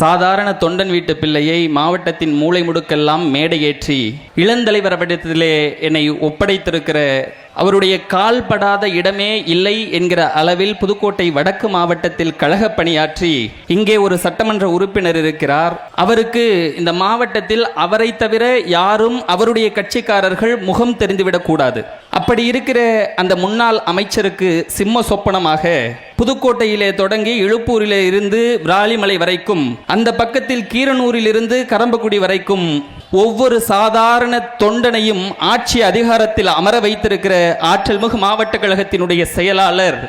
சாதாரண தொண்டன் வீட்டு பிள்ளையை மாவட்டத்தின் மூளை முடுக்கெல்லாம் மேடையேற்றி இளந்தலைவர் படத்திலே என்னை ஒப்படைத்திருக்கிற அவருடைய கால்படாத இடமே இல்லை என்கிற அளவில் புதுக்கோட்டை வடக்கு மாவட்டத்தில் கழக பணியாற்றி இங்கே ஒரு சட்டமன்ற உறுப்பினர் இருக்கிறார். அவருக்கு இந்த மாவட்டத்தில் அவரை தவிர யாரும் அவருடைய கட்சிக்காரர்கள் முகம் தெரிந்துவிடக் கூடாது. அப்படி இருக்கிற அந்த முன்னாள் அமைச்சருக்கு சிம்ம சொப்பனமாக புதுக்கோட்டையிலே தொடங்கி இழுப்பூரிலே இருந்து விராலிமலை வரைக்கும் அந்த பக்கத்தில் கீரனூரில் இருந்து கரம்பக்குடி வரைக்கும் ஒவ்வொரு சாதாரண தொண்டனையும் ஆட்சி அதிகாரத்தில் அமர வைத்திருக்கிற ஆற்றல்மிகு மாவட்ட கழகத்தினுடைய செயலாளர்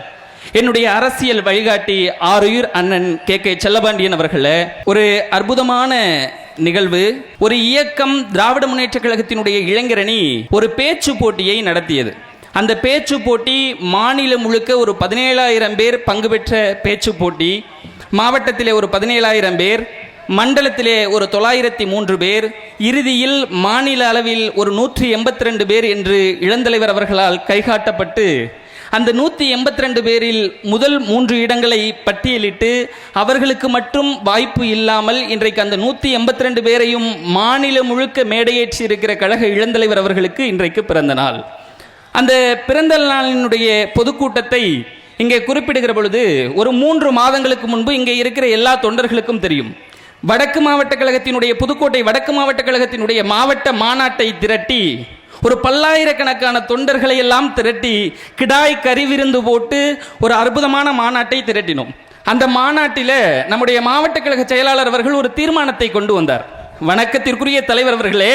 என்னுடைய அரசியல் வழிகாட்டி ஆறுயிர் அண்ணன் கே கே செல்லபாண்டியன் அவர்களை ஒரு அற்புதமான நிகழ்வு ஒரு இயக்கம் திராவிட முன்னேற்ற கழகத்தினுடைய இளைஞரணி ஒரு பேச்சு போட்டியை நடத்தியது. அந்த பேச்சு போட்டி மாநிலம் முழுக்க ஒரு பதினேழாயிரம் பேர் பங்கு பெற்ற பேச்சு போட்டி. மாவட்டத்திலே ஒரு பதினேழாயிரம் பேர் மண்டலத்திலே ஒரு தொள்ளாயிரத்தி மூன்று பேர் இறுதியில் மாநில அளவில் ஒரு நூற்றி எண்பத்தி ரெண்டு பேர் என்று இளந்தலைவர் அவர்களால் கைகாட்டப்பட்டு அந்த நூற்றி எண்பத்தி ரெண்டு பேரில் முதல் மூன்று இடங்களை பட்டியலிட்டு அவர்களுக்கு மட்டும் வாய்ப்பு இல்லாமல் இன்றைக்கு அந்த நூற்றி எண்பத்தி ரெண்டு பேரையும் மாநிலம் முழுக்க மேடையேற்றி இருக்கிற கழக இளந்தலைவர் அவர்களுக்கு இன்றைக்கு பிறந்த நாள். அந்த பிறந்த நாளினுடைய பொதுக்கூட்டத்தை இங்கே குறிப்பிடுகிற பொழுது ஒரு மூன்று மாதங்களுக்கு முன்பு இங்கே இருக்கிற எல்லா தொண்டர்களுக்கும் தெரியும். வடக்கு மாவட்ட கழகத்தினுடைய புதுக்கோட்டை வடக்கு மாவட்ட கழகத்தினுடைய மாவட்ட மாநாட்டை திரட்டி ஒரு பல்லாயிரக்கணக்கான தொண்டர்களை எல்லாம் திரட்டி கிடாய் கறி விருந்து போட்டு ஒரு அற்புதமான மாநாட்டை திரட்டினோம். அந்த மாநாட்டில் நம்முடைய மாவட்ட கழக செயலாளர் அவர்கள் ஒரு தீர்மானத்தை கொண்டு வந்தார். வணக்கத்திற்குரிய தலைவர் அவர்களே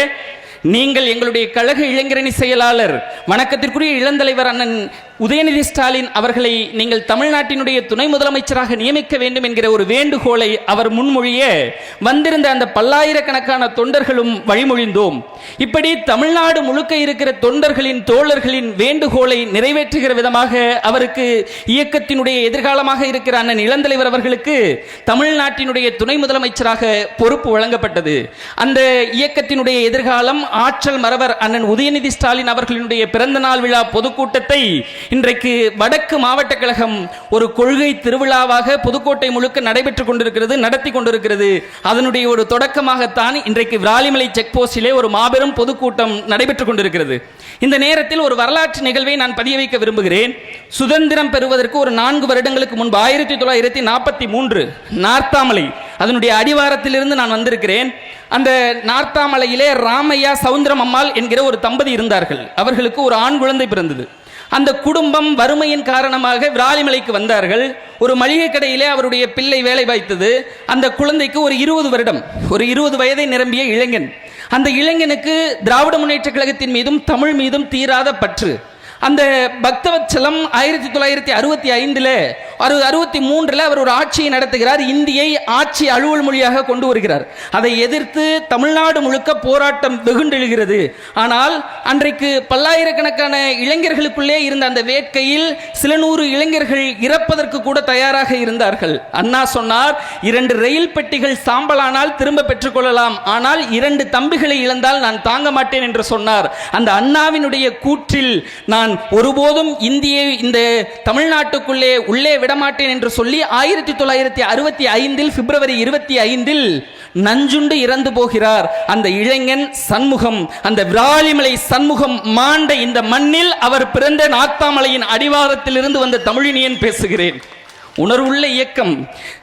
நீங்கள் எங்களுடைய கழக இளைஞரணி செயலாளர் வணக்கத்திற்குரிய இளந்தலைவர் அண்ணன் உதயநிதி ஸ்டாலின் அவர்களை நீங்கள் தமிழ்நாட்டினுடைய துணை முதலமைச்சராக நியமிக்க வேண்டும் என்கிற ஒரு வேண்டுகோளை அவர் முன்மொழிய வந்திருந்த அந்த பல்லாயிரக்கணக்கான தொண்டர்களும் வழிமொழிந்தோம். இப்படி தமிழ்நாடு முழுக்க இருக்கிற தொண்டர்களின் தோழர்களின் வேண்டுகோளை நிறைவேற்றுகிற விதமாக அவருக்கு இயக்கத்தினுடைய எதிர்காலமாக இருக்கிற அண்ணன் இளந்தலைவர் அவர்களுக்கு தமிழ்நாட்டினுடைய துணை முதலமைச்சராக பொறுப்பு வழங்கப்பட்டது. அந்த இயக்கத்தினுடைய எதிர்காலம் ஆற்றல் மறவர் அண்ணன் உதயநிதி ஸ்டாலின் அவர்களினுடைய பிறந்த நாள் விழா பொதுக்கூட்டத்தை இன்றைக்கு வடக்கு மாவட்ட கழகம் ஒரு கொள்கை திருவிழாவாக புதுக்கோட்டை முழுக்க நடைபெற்றுக் கொண்டிருக்கிறது நடத்தி கொண்டிருக்கிறது. அதனுடைய ஒரு தொடக்கமாகத்தான் இன்றைக்கு விராலிமலை செக் போஸ்டிலே ஒரு மாபெரும் பொதுக்கூட்டம் நடைபெற்றுக் கொண்டிருக்கிறது. இந்த நேரத்தில் ஒரு வரலாற்று நிகழ்வை நான் பதிய வைக்க விரும்புகிறேன். சுதந்திரம் பெறுவதற்கு ஒரு நான்கு வருடங்களுக்கு முன்பு ஆயிரத்தி தொள்ளாயிரத்தி நாற்பத்தி மூன்று நார்த்தாமலை அதனுடைய அடிவாரத்திலிருந்து நான் வந்திருக்கிறேன். அந்த நார்த்தாமலையிலே ராமையா சவுந்தரம் அம்மாள் என்கிற ஒரு தம்பதி இருந்தார்கள். அவர்களுக்கு ஒரு ஆண் குழந்தை பிறந்தது. அந்த குடும்பம் வறுமையின் காரணமாக விராலிமலைக்கு வந்தார்கள். ஒரு மளிகை கடையிலே அவருடைய பிள்ளை வேலை வாய்த்தது. அந்த குழந்தைக்கு ஒரு இருபது வருடம் ஒரு இருபது வயதை நிரம்பிய இளைஞன். அந்த இளைஞனுக்கு திராவிட முன்னேற்ற கழகத்தின் மீதும் தமிழ் மீதும் தீராத பற்று. அந்த பக்தவச்சலம் ஆயிரத்தி தொள்ளாயிரத்தி அறுபத்தி ஐந்தில் அறுபது அறுபத்தி மூன்றில் அவர் ஒரு ஆட்சியை நடத்துகிறார். இந்தியை ஆட்சி அலுவல் மொழியாக கொண்டு வருகிறார். அதை எதிர்த்து தமிழ்நாடு முழுக்க போராட்டம் வெகுண்டெழுகிறது. ஆனால் அன்றைக்கு பல்லாயிரக்கணக்கான இளைஞர்களுக்குள்ளே இருந்த அந்த வேட்கையில் சில நூறு இளைஞர்கள் இறப்பதற்கு கூட தயாராக இருந்தார்கள். அண்ணா சொன்னார் இரண்டு ரயில் பெட்டிகள் சாம்பலானால் திரும்ப பெற்றுக்கொள்ளலாம் ஆனால் இரண்டு தம்பிகளை இழந்தால் நான் தாங்க மாட்டேன் என்று சொன்னார். அந்த அண்ணாவினுடைய கூற்றில் நான் ஒருபோதும் இந்தியை இந்த தமிழ்நாட்டுக்குள்ளே உள்ளே விட விடமாட்டேன் என்று சொல்லி ஆயிரத்தி தொள்ளாயிரத்தி அறுபத்தி ஐந்தில் பிப்ரவரி இருபத்தி ஐந்தில் நஞ்சுண்டு இறந்து போகிறார். அந்த இளைஞன் சண்முகம் அந்த விராலிமலை சண்முகம் மாண்ட இந்த மண்ணில் அவர் பிறந்த நாத்தாமலையின் அடிவாரத்திலிருந்து வந்த தமிழினியன் பேசுகிறேன். உணர்வுள்ள இயக்கம்.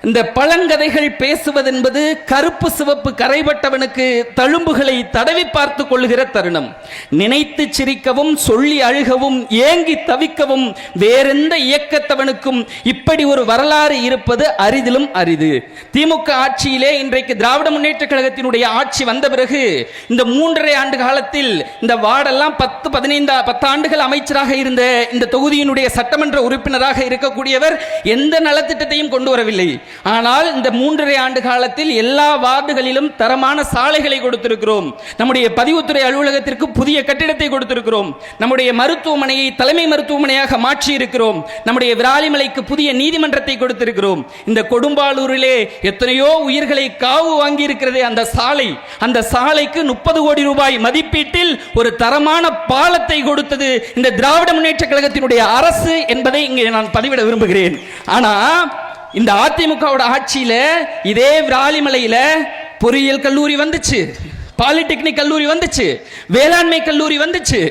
இந்த பழங்கதைகள் பேசுவதென்பது கருப்பு சிவப்பு கரைபட்டவனுக்கு தழும்புகளை தடவி பார்த்து கொள்கிற தருணம். நினைத்து சிரிக்கவும் சொல்லி அழுகவும் ஏங்கி தவிக்கவும் வேறெந்த இயக்கத்தவனுக்கும் இப்படி ஒரு வரலாறு இருப்பது அரிதிலும் அரிது. திமுக ஆட்சியிலே இன்றைக்கு திராவிட முன்னேற்ற கழகத்தினுடைய ஆட்சி வந்த பிறகு இந்த மூன்றரை ஆண்டு காலத்தில் இந்த வார்டெல்லாம் பத்து பதினைந்து பத்து ஆண்டுகள் அமைச்சராக இருந்த இந்த தொகுதியினுடைய சட்டமன்ற உறுப்பினராக இருக்கக்கூடியவர் எந்த நலத்திட்டத்தையும் கொண்டு வரவில்லை. ஆனால் இந்த மூன்றரை ஆண்டு காலத்தில் எல்லா வார்டுகளிலும் தரமான சாலைகளை கொடுத்திருக்கிறோம். நம்முடைய பதிவுத்துறை அலுவலகத்திற்கு புதிய கட்டிடத்தை கொடுத்திருக்கிறோம். நம்முடைய மருத்துவமனையை தலைமை மருத்துவமனையாக மாற்றி இருக்கிறோம் நம்முடைய விராலிமலைக்கு புதிய நீதிமன்றத்தை கொடுத்திருக்கிறோம். இந்த கொடும்பாலூரிலே எத்தனையோ உயிர்களை காவு வாங்கி இருக்கிறதே அந்த சாலை. அந்த சாலைக்கு முப்பது கோடி ரூபாய் மதிப்பீட்டில் ஒரு தரமான பாலத்தை கொடுத்தது இந்த திராவிட முன்னேற்ற கழகத்தினுடைய அரசு என்பதை இங்கே நான் பதிவிட விரும்புகிறேன். ஆனால் தான் இந்த அதிமுகவோட ஆட்சியில இதே விராலிமலையில பொறியியல் கல்லூரி வந்துச்சு பாலிடெக்னிக் கல்லூரி வந்துச்சு வேளாண்மை கல்லூரி வந்துச்சு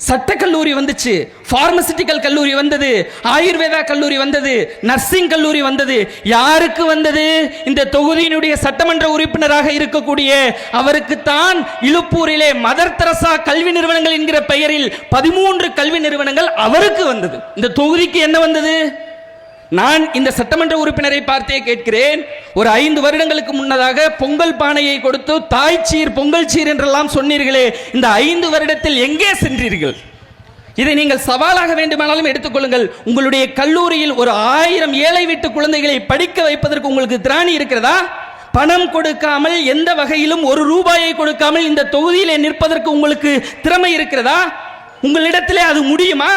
சட்டக்கல்லூரி வந்துச்சு பார்மசிட்டிக்கல் கல்லூரி வந்தது ஆயுர்வேதா கல்லூரி வந்தது நர்சிங் கல்லூரி வந்தது. யாருக்கு வந்தது? இந்த தொகுதியினுடைய சட்டமன்ற உறுப்பினராக இருக்கக்கூடிய அவருக்கு தான் இழுப்பூரிலே மதர் தெரசா கல்வி நிறுவனங்கள் என்கிற பெயரில் பதிமூன்று கல்வி நிறுவனங்கள் அவருக்கு வந்தது. இந்த தொகுதிக்கு என்ன வந்தது? நான் இந்த சட்டமன்ற உறுப்பினரை பார்த்தே கேட்கிறேன். ஒரு ஐந்து வருடங்களுக்கு முன்னதாக பொங்கல் பானையை கொடுத்து தாய் சீர் பொங்கல் சீர் என்றெல்லாம் சொன்னீர்களே. இந்த ஐந்து வருடத்தில் எங்கே சென்றீர்கள்? இதை நீங்கள் சவாலாக வேண்டுமானாலும் எடுத்துக்கொள்ளுங்கள். உங்களுடைய கல்லூரியில் ஒரு ஆயிரம் ஏழை வீட்டு குழந்தைகளை படிக்க வைப்பதற்கு உங்களுக்கு திராணி இருக்கிறதா? பணம் கொடுக்காமல் எந்த வகையிலும் ஒரு ரூபாயை கொடுக்காமல் இந்த தொகுதியிலே நிற்பதற்கு உங்களுக்கு திறமை இருக்கிறதா? உங்களிடத்திலே அது முடியுமா?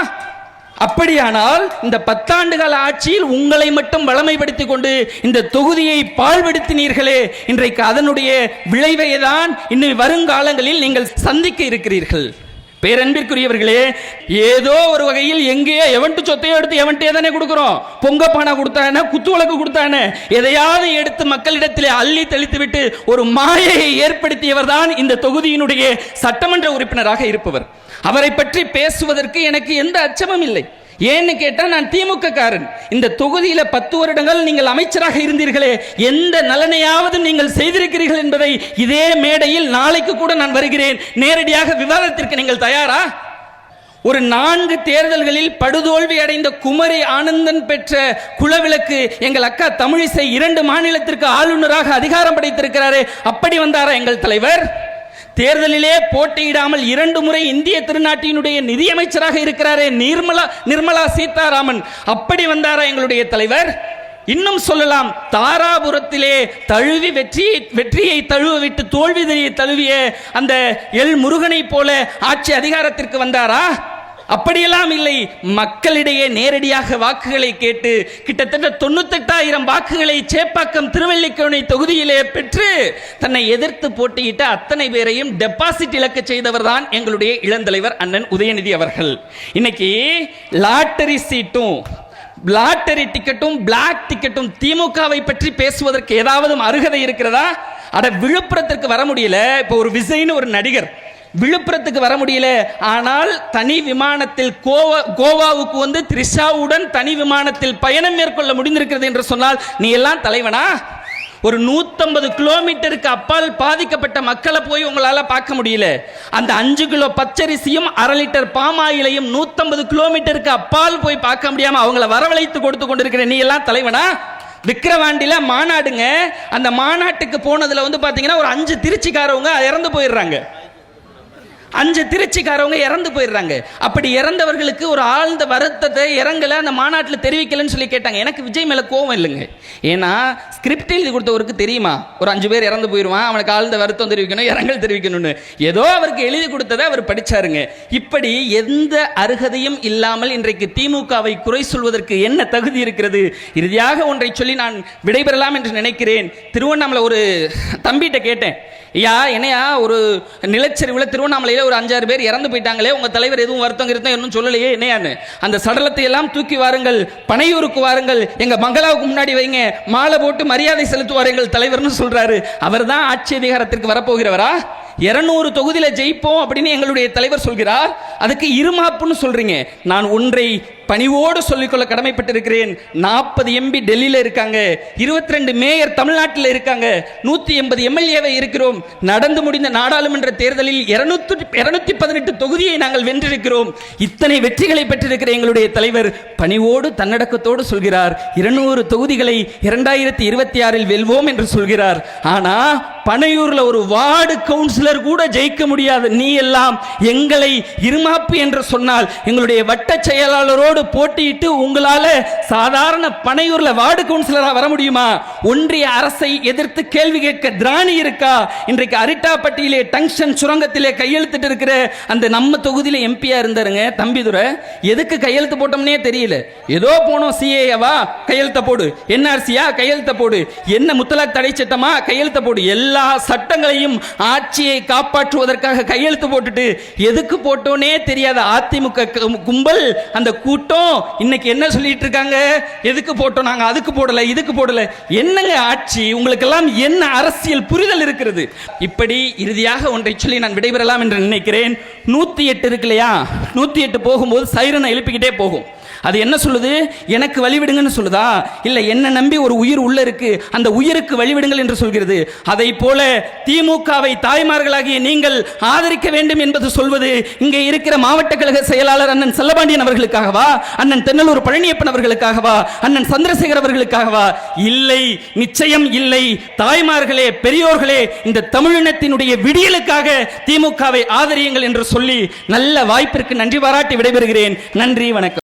அப்படியானால் இந்த பத்தாண்டு கால ஆட்சியில் உங்களை மட்டும் வளமைப்படுத்தி கொண்டு இந்த தொகுதியை பாழ்படுத்தினீர்களே. இன்றைக்கு அதனுடைய விளைவையை தான் இன்னும் வருங்காலங்களில் நீங்கள் சந்திக்க இருக்கிறீர்கள். பேரன்பிற்குரியவர்களே ஏதோ ஒரு வகையில் எங்கேயோ எவன்ட்டு சொத்தையோ எடுத்து எவன்ட்டே தானே கொடுக்குறோம். பொங்க பானை கொடுத்தானே குத்து விளக்கு கொடுத்தானே எதையாவது எடுத்து மக்களிடத்திலே அள்ளி தெளித்து விட்டு ஒரு மாயையை ஏற்படுத்தியவர் தான் இந்த தொகுதியினுடைய சட்டமன்ற உறுப்பினராக இருப்பவர். அவரை பற்றி பேசுவதற்கு எனக்கு எந்த அச்சமும் இல்லை. ஏன்னு கேட்டால் நான் திமுக காரன் இந்த தொகுதியில் பத்து வருடங்கள் நீங்கள் அமைச்சராக இருந்தீர்களே எந்த நலனையாவது நீங்கள் செய்திருக்கிறீர்கள் என்பதை இதே மேடையில் நாளைக்கு கூட நான் வருகிறேன். நேரடியாக விவாதத்திற்கு நீங்கள் தயாரா? ஒரு நான்கு தேர்தல்களில் படுதோல்வி அடைந்த குமரி ஆனந்தன் பெற்ற குலவிளக்கு எங்கள் அக்கா தமிழிசை இரண்டு மாநிலத்திற்கு ஆளுநராக அதிகாரம் படைத்திருக்கிறாரே அப்படி வந்தாரா எங்கள் தலைவர்? தேர்தலிலே போட்டியிடாமல் இரண்டு முறை இந்திய திருநாட்டினுடைய நிதியமைச்சராக இருக்கிறாரே நிர்மலா நிர்மலா சீதாராமன். அப்படி வந்தாரா எங்களுடைய தலைவர்? இன்னும் சொல்லலாம் தாராபுரத்திலே தழுவி வெற்றி வெற்றியை தழுவ விட்டு தோல்வி தழுவிய அந்த எல் முருகனை போல ஆட்சி அதிகாரத்திற்கு வந்தாரா? அப்படியெல்லாம் இல்லை. மக்களிடையே நேரடியாக வாக்குகளை கேட்டு கிட்டத்தட்ட தொண்ணூத்தெட்டாயிரம் வாக்குகளை சேப்பாக்கம் திருவல்லிக்கேணி தொகுதியிலே பெற்று தன்னை எதிர்த்து போட்டியிட்ட அத்தனை பேரையும் டெபாசிட் இழக்க செய்தவர் தான் எங்களுடைய இளந்தலைவர் அண்ணன் உதயநிதி அவர்கள். இன்னைக்கு லாட்டரி சீட்டும் லாட்டரி டிக்கெட்டும் பிளாக் டிக்கெட்டும் திமுகவை பற்றி பேசுவதற்கு ஏதாவது அருகதை இருக்கிறதா? அட விழுப்புரத்திற்கு வர முடியல. இப்போ ஒரு விஜய்னு ஒரு நடிகர் விழுப்புரத்துக்கு வர முடியல. ஆனால் தனி விமானத்தில் கோவா கோவாவுக்கு வந்து த்ரிஷாவுடன் தனி விமானத்தில் பயணம் மேற்கொள்ள முடிந்திருக்கிறது என்று சொன்னால் நீ எல்லாம் தலைவனா? ஒரு நூத்தம்பது கிலோமீட்டருக்கு அப்பால் பாதிக்கப்பட்ட மக்களை போய் உங்களால பார்க்க முடியல. அந்த அஞ்சு கிலோ பச்சரிசியும் அரை லிட்டர் பாமாயிலையும் நூத்தம்பது கிலோமீட்டருக்கு அப்பால் போய் பார்க்க முடியாம அவங்கள வரவழைத்து கொடுத்து கொண்டிருக்கிற நீ எல்லாம் தலைவனா? விக்கிரவாண்டியில மாநாடுங்க. அந்த மாநாட்டுக்கு போனதுல வந்து பாத்தீங்கன்னா ஒரு அஞ்சு திருச்சிக்காரவங்க இறந்து போயிடுறாங்க. அஞ்சு திருச்சிக்காரவங்க இறந்து போயிடுறாங்க. அப்படி இறந்தவர்களுக்கு ஒரு ஆழ்ந்த வருத்தத்தை இறங்கல அந்த மாநாட்டில் தெரிவிக்கலன்னு சொல்லி கேட்டாங்க. எனக்கு விஜய் மேல கோவம் இல்லைங்க. ஏன்னா ஸ்கிரிப்ட் எழுதி கொடுத்தவருக்கு தெரியுமா? ஒரு அஞ்சு பேர் இறந்து போயிடுவான் அவனுக்கு ஆழ்ந்த வருத்தம் தெரிவிக்கணும் இறங்கல் தெரிவிக்கணும்னு. ஏதோ அவருக்கு எழுதி கொடுத்ததை அவர் படிச்சாருங்க. இப்படி எந்த அருகதையும் இல்லாமல் இன்றைக்கு திமுகவை குறை சொல்வதற்கு என்ன தகுதி இருக்கிறது? இறுதியாக ஒன்றை சொல்லி நான் விடைபெறலாம் என்று நினைக்கிறேன். திருவண்ணாமலை ஒரு தம்பிகிட்ட கேட்டேன். ஐயா என்னையா ஒரு நிலச்சரிவில் திருவண்ணாமலையில் ஒரு அஞ்சாறு பேர் இறந்து போயிட்டாங்களே உங்க தலைவர் எதுவும் வருத்தம் இருந்தால் இன்னும் சொல்லலையே என்னையான்னு அந்த சடலத்தை எல்லாம் தூக்கி வாருங்கள் பனையூருக்கு வாருங்கள் எங்க மங்களாவுக்கு முன்னாடி வைங்க மாலை போட்டு மரியாதை செலுத்துவார் எங்கள் தலைவர்னு சொல்றாரு. அவர் தான் ஆட்சி அதிகாரத்திற்கு வரப்போகிறவரா? இருநூறு தொகுதியில் ஜெயிப்போம் அப்படின்னு எங்களுடைய தலைவர் சொல்கிறார். அதுக்கு இருமாப்புன்னு சொல்றீங்க. நான் ஒன்றை பணிவோடு சொல்லிக்கொள்ள கடமைப்பட்டிருக்கிறேன். நாற்பது எம்பி டெல்லியில் இருக்காங்க. இருபத்தி ரெண்டு மேயர் தமிழ்நாட்டில் இருக்காங்க. நூற்றி எண்பது எம்எல்ஏவை இருக்கிறோம். நடந்து முடிந்த நாடாளுமன்ற தேர்தலில் இருநூத்தி இருநூத்தி பதினெட்டு தொகுதியை நாங்கள் வென்றிருக்கிறோம். இத்தனை வெற்றிகளை பெற்றிருக்கிற எங்களுடைய தலைவர் பணிவோடு தன்னடக்கத்தோடு சொல்கிறார். இருநூறு தொகுதிகளை இரண்டாயிரத்தி இருபத்தி ஆறில் வெல்வோம் என்று சொல்கிறார். ஆனா பனையூரில் ஒரு வார்டு கவுன்சிலர் கூட ஜெயிக்க முடியாத. நீ எல்லாம் எங்களை இருமாப்பு என்று சொன்னால் எங்களுடைய வட்ட செயலாளரோடு போட்டியிட்டு உங்களால சாதாரண பனையூர்ல வார்டு கவுன்சிலரா வர முடியுமா? ஒன்றிய அரசை எதிர்த்து கேள்வி கேட்க திராணி இருக்கா? இன்றைக்கு அரிட்டாப்பட்டியிலே டங்ஷன் சுரங்கத்திலே கையெழுத்திட்டு இருக்கிற அந்த நம்ம தொகுதியில எம்பியா இருந்தாருங்க தம்பிதுரை எதுக்கு கையெழுத்து போட்டோம்னே தெரியல. ஏதோ போனோம் சிஏவா கையெழுத்த போடு. என்ஆர்சியா கையெழுத்த போடு. என்ன முத்தலாக் தடை சட்டமா? கையெழுத்த போடு. எல்லா சட்டங்களையும் ஆட்சியை காப்பாற்றுவதற்காக கையெழுத்து போட்டுட்டு எதுக்கு போட்டோனே தெரியாத அதிமுக கும்பல் அந்த கூட்டு போட்டோம். இன்னைக்கு என்ன சொல்லிட்டு இருக்காங்க? எதுக்கு போட்டோம்? நாங்கள் அதுக்கு போடல இதுக்கு போடல. என்னங்க ஆட்சி? உங்களுக்கெல்லாம் என்ன அரசியல் புரிதல் இருக்கிறது? இப்படி இறுதியாக ஒன்றை சொல்லி நான் விடைபெறலாம் என்று நினைக்கிறேன். நூற்றி எட்டு இருக்கு இல்லையா? நூற்றி எட்டு போகும்போது சைரனை எழுப்பிக்கிட்டே போகும். அது என்ன சொல்லுது? எனக்கு வழிவிடுங்கன்னு சொல்லுதா? இல்லை என்ன நம்பி ஒரு உயிர் உள்ள இருக்கு. அந்த உயிருக்கு வழிவிடுங்கள் என்று சொல்கிறது. அதை போல திமுகவை தாய்மார்களாகிய நீங்கள் ஆதரிக்க வேண்டும் என்பது சொல்வது இங்கே இருக்கிற மாவட்ட கழக செயலாளர் அண்ணன் செல்லபாண்டியன் அவர்களுக்காகவா? அண்ணன் தென்னலூர் பழனியப்பன் அவர்களுக்காகவா? அண்ணன் சந்திரசேகர் அவர்களுக்காகவா? இல்லை நிச்சயம் இல்லை. தாய்மார்களே பெரியோர்களே இந்த தமிழினத்தினுடைய விடியலுக்காக திமுகவை ஆதரியுங்கள் என்று சொல்லி நல்ல வாய்ப்பிற்கு நன்றி பாராட்டி விடைபெறுகிறேன். நன்றி வணக்கம்.